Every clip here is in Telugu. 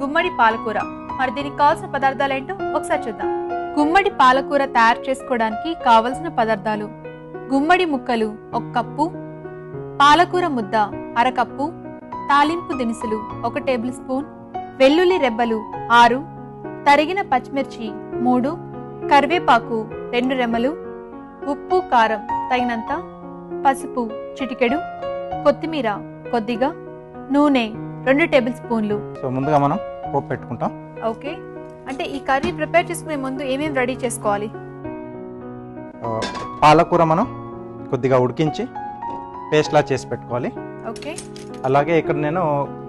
గుమ్మడి పాలకూర. మరి దీనికి కావాల్సిన పదార్థాలు ఏంటో ఒకసారి చూద్దాం. గుమ్మడి పాలకూర తయారు చేసుకోవడానికి కావలసిన పదార్థాలు. గుమ్మడి ముక్కలు ఒక కప్పు. పాలకూర ముద్ద అరకప్పు తాలింపు దినుసులు ఒక టేబుల్ స్పూన్. వెల్లుల్లి రెబ్బలు ఆరు. తరిగిన పచ్చిమిర్చి మూడు. కరివేపాకు రెండు రెమ్మలు. ఉప్పు కారం తగినంత. పసుపు చిటికెడు. కొత్తిమీర కొద్దిగా. నూనె రెండు టేబుల్ స్పూన్లు. సో ముందుగా మనం పోపు పెట్టుకుంటాం. ఓకే. అంటే ఈ కర్రీ ప్రిపేర్ చేసుకునే ముందు ఏమేమి రెడీ చేసుకోవాలి? పాలకూర మనం కొద్దిగా ఉడికించి పేస్ట్లా చేసి పెట్టుకోవాలి. ఓకే. అలాగే ఇక్కడ నేను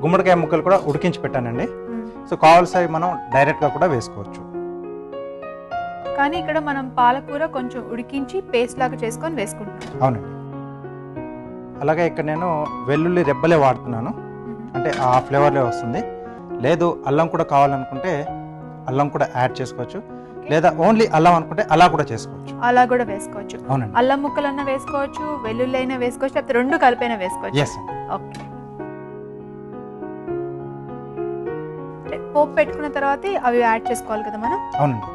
గుమ్మడికాయ ముక్కలు కూడా ఉడికించి పెట్టానండి. సో కావాల్సినవి మనం డైరెక్ట్గా కూడా వేసుకోవచ్చు. కానీ ఇక్కడ మనం పాలకూర కొంచెం ఉడికించి పేస్ట్ లాగా చేసుకొని వేసుకుంటున్నాం. అవునండి. అలాగే ఇక్కడ నేను వెల్లుల్లి రెబ్బలే వాడుతున్నాను. అంటే ఆ ఫ్లేవర్లే వస్తుంది. లేదు అల్లం కూడా కావాలనుకుంటే అల్లం కూడా యాడ్ చేసుకోవచ్చు. లేదా ఓన్లీ అల్లం అనుకుంటే అలా కూడా చేసుకోవచ్చు. అలా కూడా వేసుకోవచ్చు. అవునండి. అల్లం ముక్కలన్నా వేసుకోవచ్చు వెల్లుల్లి అయినా వేసుకోవచ్చు లేకపోతే రెండు కలిపైనా వేసుకోవచ్చు. Yes okay. పోపు పెట్టుకున్న తర్వాత అవి యాడ్ చేసుకోవాలి కదా మనం? అవునండి.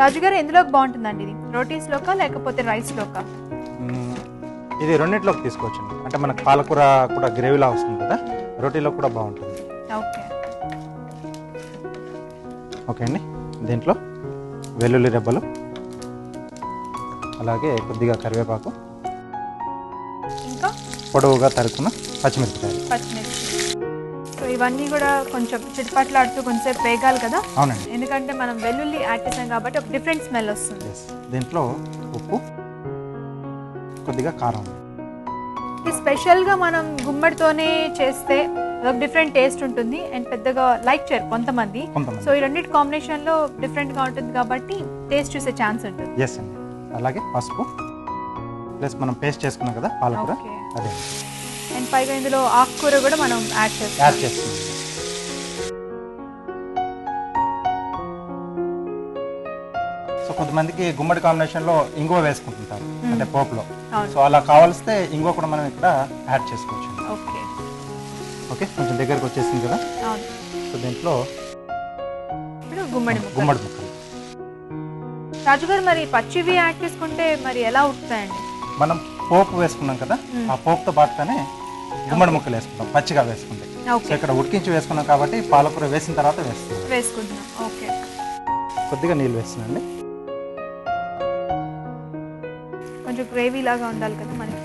రాజు గారు ఎందులోకి బాగుంటుందండి ఇది? రోటీస్ లోకా లేకపోతే రైస్ లోకా. ఇది రెండింటిలోకి తీసుకోవచ్చండి. అంటే మనకు పాలకూర కూడా గ్రేవీలా వస్తుంది కదా రోటీలో కూడా బాగుంటుంది. ఓకే. ఓకే అండి. దీంట్లో వెల్లుల్లి రెబ్బలు అలాగే కొద్దిగా కరివేపాకు ఇంకా? పొడవుగా తరుకున్న పచ్చిమిరపకాయలు. పచ్చిమిర్చి. సో ఇవన్నీ కూడా కొంచెం చిట్పట్లాడుతూ కొంచెంసేపు వేగాలి కదా? అవునండి. ఎందుకంటే మనం వెల్లుల్లి యాడ్ చేసాం కాబట్టి ఒక డిఫరెంట్ స్మెల్ వస్తుంది. దీంట్లో ఉప్పు కొద్దిగా కారం. స్పెషల్గా మనం గుమ్మడితోనే చేస్తే అదొక డిఫరెంట్ టేస్ట్ ఉంటుంది. అండ్ పెద్దగా లైక్ చేయరు కొంతమంది. సో ఈ రెండింటి కాంబినేషన్లో డిఫరెంట్గా ఉంటుంది కాబట్టి టేస్ట్ చూసే ఛాన్స్ ఉంటుంది. ఎస్ అండి. అలాగే పసుపు. ప్లస్ మనం పేస్ట్ చేసుకున్నాం కదా పాలకూర. అదే. అండ్ పైగా ఇందులో ఆకుకూర కూడా మనం యాడ్ చేస్తాం యాడ్ చేస్తున్నాం. సో కొంతమందికి గుమ్మడి కాంబినేషన్లో ఇంగువ వేసుకుంటుంటారు. అంటే పోపులో. సో అలా కావాల్స్తే ఇంగువ కూడా మనం ఇక్కడ యాడ్ చేసుకోవచ్చు. ఓకే. ఓకే కొంచెం దగ్గరకు వచ్చేసింది కదా? సో దీంట్లో గుమ్మడి గుమ్మడి ముక్కలు. రాజుగారు మరి పచ్చివి యాడ్ చేసుకుంటే మరి ఎలా ఉడుకుతాయండి? మనం పోపు వేసుకున్నాం కదా. ఆ పోపుతో పాటుగానే గుమ్మడి ముక్కలు వేసుకుంటాం పచ్చిగా వేసుకుంటే. సో ఇక్కడ ఉడికించి వేసుకున్నాం కాబట్టి పాలకూర వేసిన తర్వాత వేస్తున్నాం. వేసుకుంటున్నాం. ఓకే. కొద్దిగా నీళ్ళు వేస్తున్నాండి గ్రేవీ లాగా ఉండాలి కదా మనకి.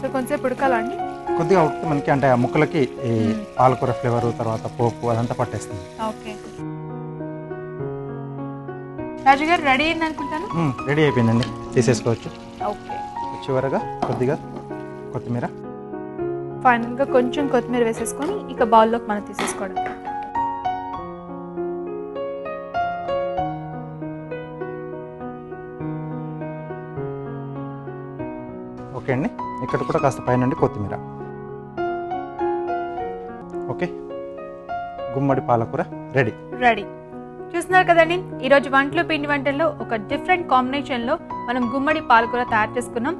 సో కొంచెంసేపు ఉడకాలండి కొద్దిగా ఉడికితే మనకి అంటే ఆ ముక్కలకి ఈ. పాలకూర ఫ్లేవర్ తర్వాత పోపు అదంతా పట్టేస్తుంది. ఓకే. రాజుగారు రెడీ అయింది అనుకుంటాను? రెడీ అయిపోయిందండి. తీసేసుకోవచ్చు ఓకే. చివరగా కొద్దిగా కొత్తిమీర. ఫైనల్గా కొంచెం కొత్తిమీర వేసేసుకొని ఇక బౌల్లోకి మనం తీసేసుకోవడం. ఓకే అండి. ఇక్కడ కూడా కాస్త పైనుండి కొత్తిమీర. ఓకే. గుమ్మడి పాలకూర రెడీ. రెడీ. చూస్తున్నారు కదండి ఈరోజు వంటలు పిండి వంటల్లో ఒక డిఫరెంట్ కాంబినేషన్లో మనం గుమ్మడి పాలకూర తయారు చేసుకున్నాం.